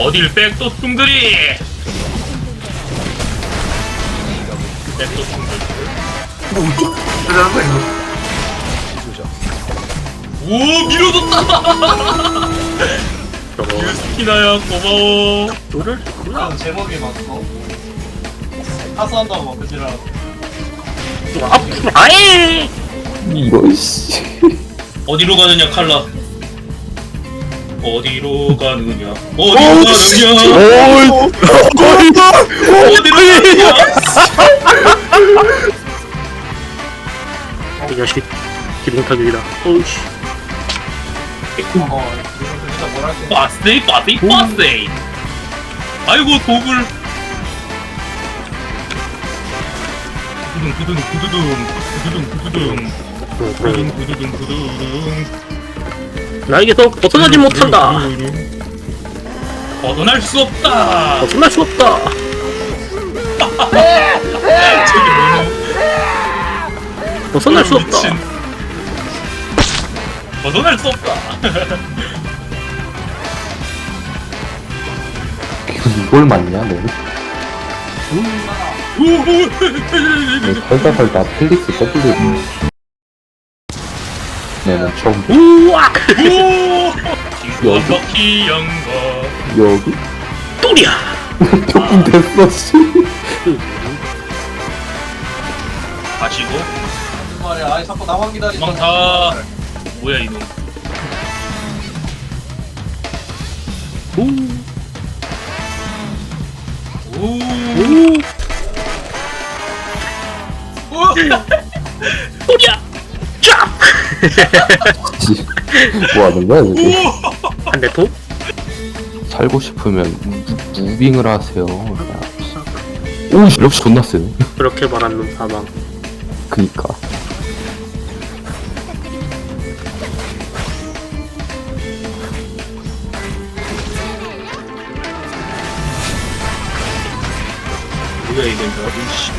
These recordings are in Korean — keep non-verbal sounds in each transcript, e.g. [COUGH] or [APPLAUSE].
어딜 백도충들이 백도충들 이거 어떻게 하는 거야 이거 오 밀어줬다. [LAUGHS] 유스키나야 고마워. 너를 그냥 제목이 맞고 타수한다고 막 그지라. 아예 이거 씨. 어디로 가느냐 칼라 어디로 가느냐? 어디로 가느냐? 오, 어디로 가느냐? 이 자식 기분 타격이다. 어우씨. 빠세이 빠세이 빠세이. 아이고 독을. 두둥 두둥 두두둥 어, 두둥 두둥 두둥 두둥 두둥 두둥 나에게서 벗어나지 못한다. 벗어날 수 없다. 벗어날 수 없다. [LAUGHS] 저게 벗어날 수 없다. 미친. 벗어날 수 없다. 이걸 맞냐, 너? 설다 설다 플릭스 W. 내는 처음 우악 친구 한 바퀴 양가 여기? 또리야! [LAUGHS] 조금 됐어, 씨. 가시고. 무슨 말이야 아이 자꾸 나만 기다리고 도망가 뭐야 이놈. 오! 우 [LAUGHS] 또리야. [LAUGHS] 뭐 하는 거야, 지금? 한대 더? 살고 싶으면 무, 무빙을 하세요. 야, 씨. 오, 씨, 역시 존나 세네. 그렇게 놈 사망 그니까. 뭐야 이거 이씨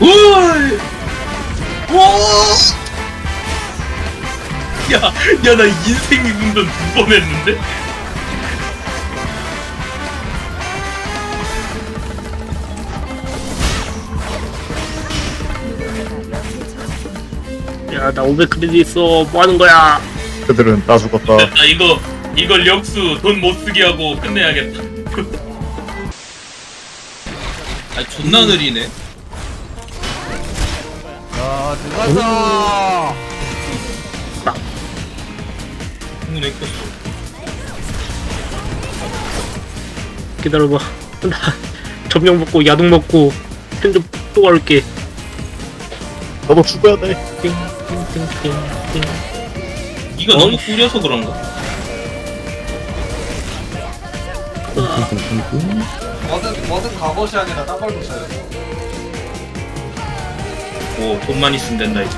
오이 오 야, 야, 나 인생 운전 두번 했는데? 야 나 500크레딧 있어 뭐 하는 거야 그들은 다 죽었다. [LAUGHS] 됐다, 이거, 이걸 역수 돈 못 쓰게 하고 끝내야겠다. [LAUGHS] 아, 존나 느리네. 야, 들어가자. 문에 꼈어. 기다려봐 나 점령 먹고 야동 먹고 템좀또 갈게 너도 죽어야 돼. 띵띵띵띵띵 니가 너무 꾸려서 그런가? 뭐든 뭐든 갑옷이 아니라 딴걸 보셔야 돼 오, 돈 많이 쓰면 된다, 이제.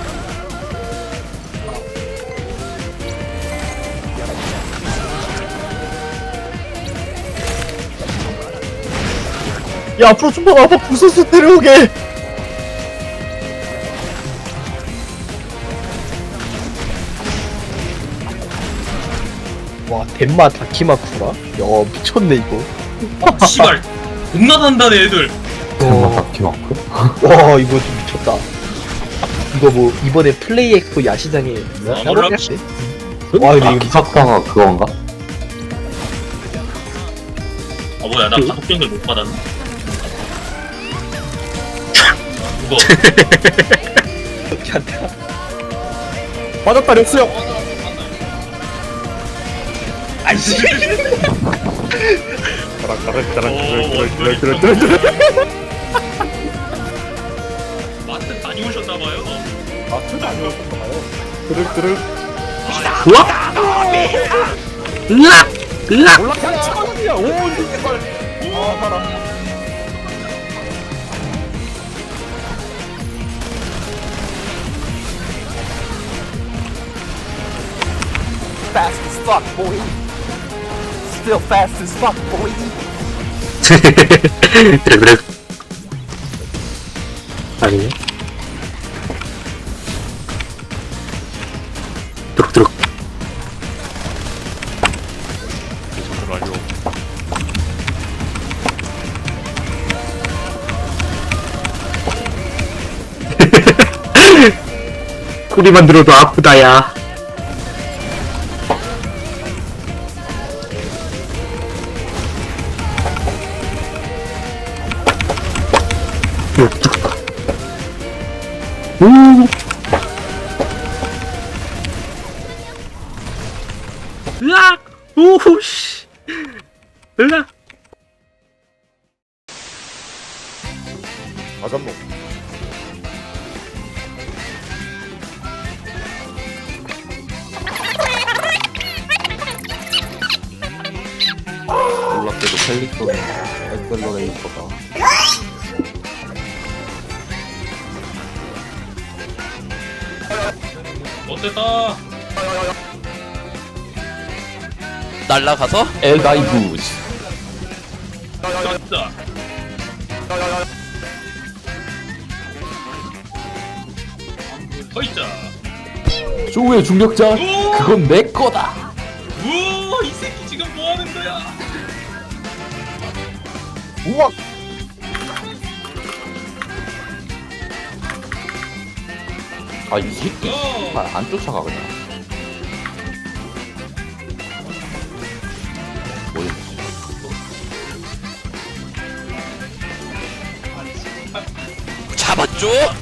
야, 앞으로 좀더 와봐. 부서서 데려오게. 와 덴마 다키마쿠라? 야 미쳤네 이거 아, 씨발. 존나 단단해, 애들. 정말 바퀴마크? 와 이거 좀 미쳤다 이거 뭐 이번에 플레이 엑스포 야시장에 아, 따로 몰라. 했지? 와 근데 아, 이거 기사카가 그건가? 아, 뭐야, 나 가속 변경 못 받았네. 이거, 괜찮다 맞았다, 렉스야. 아이씨 까락까락, 까락, 오, 까락, 까락, 까락, 까락, 까락. 마트도 안 좋았던가요? fast as fuck, boy. Still fast as fuck, boy. 드륵 아니. 드룩드룩 소리만 들어도 아프다야. 오. 으악! 오우 씨. 으악! 맞았노 놀랍게도 펠리토는 엑셀러레이터가 어땠다 날라가서? 에가이부즈 떴다 허이자 쇼의 중력자 그건 내 거다. 우와 이 새끼 지금 뭐 하는 거야? 우와. 아 이 새끼 어. 정말 안 쫓아가 그냥 잡았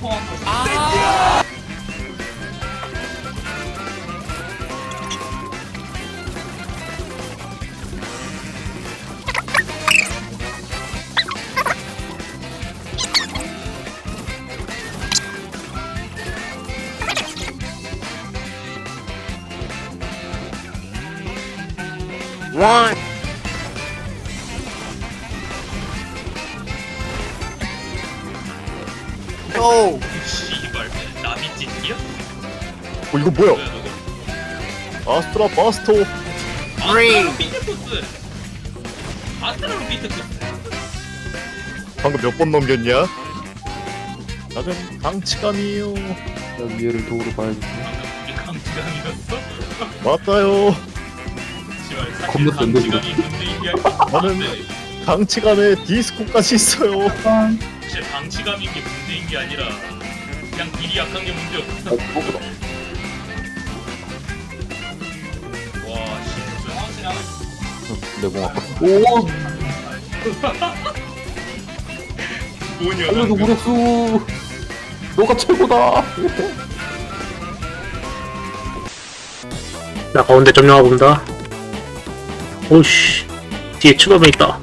죠? 씨발 나비짓이야? 어 이거 뭐야? 뭐야 저거? 아스트라 바스토 아스트라로 비트 코스. 아스트라로 비트 코스. 방금 몇 번 넘겼냐? 나는 강치감이에요. 야 위에를 도우러 봐야지 방금 우리 강지감이었어? 맞다요. 씨발 사실 겁나 이거. 강지감이 게 아니라 나는 강치감에 디스코까지 있어요 사실 방치감인 게 문제인 게 아니라 그냥 딜이 약한 게 문제였어 와 씨, 무슨 내공학 오 뭐냐 알려줘 무력수 너가 최고다 나 가운데 점령하고 온다. 오씨. 뒤에 추가면 있다.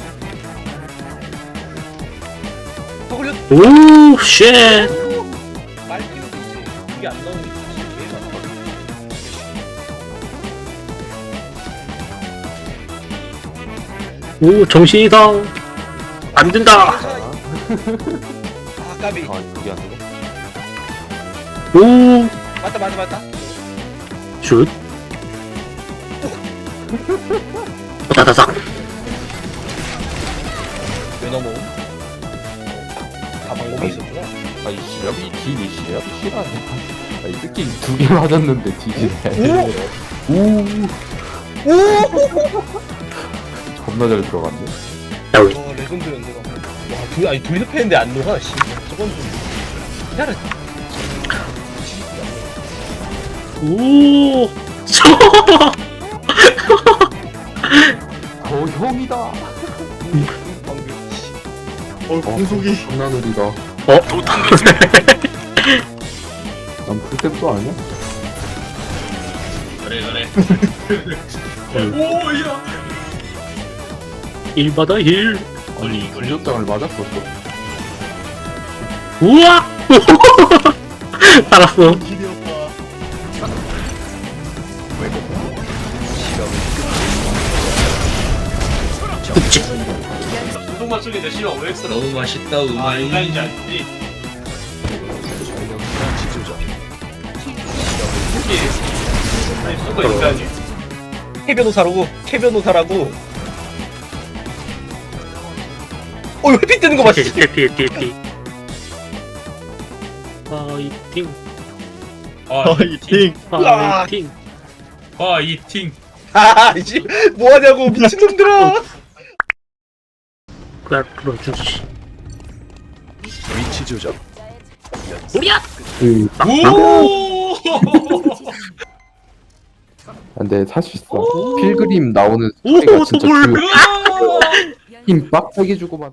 오, 쉣. 오, 정신이다. 안 된다. 아 그게 안 되고 오, 맞다 맞다 맞다 슛. 다다닥. 아이 시럽이 딜이 시럽이 실하네. 아 이 새끼 두 개 맞았는데 딜이네. 오? [LAUGHS] 겁나 잘 들어갔네. 와 레전드 연대가 와 둘 아니 둘이서 패는데 안 녹아 씨. 저건 좀 기다려. 오, [LAUGHS] 저. 어 형이다. 방금 씨. 어 공속이. 겁나 느리다 어? [LAUGHS] 난 풀템도 아니야? 그래 그래 오야 일 받아 일. 걸리 걸리 공격장을 맞았었어 우와! [LAUGHS] [LAUGHS] 알았어. 맞추기 내 싫어. OX라 너무 맛있다 음아 인간인지 알지. 아니 수가 인간이. 캐변호사라고 캐변호사라고. 어 이거 햇빛 뜨는 거 봐, 씨. 해피, 해피, 해피. 파이팅, 파이팅. 파이팅. 파이팅. 아, 씨, 뭐하냐고, 미친놈들아! 그날 풀어주지. 위치 조작 우리야! 그 오 근데 사실상 필그림 나오는 오, 소리가 또 진짜 뭘. 그힘 빡세게 주고만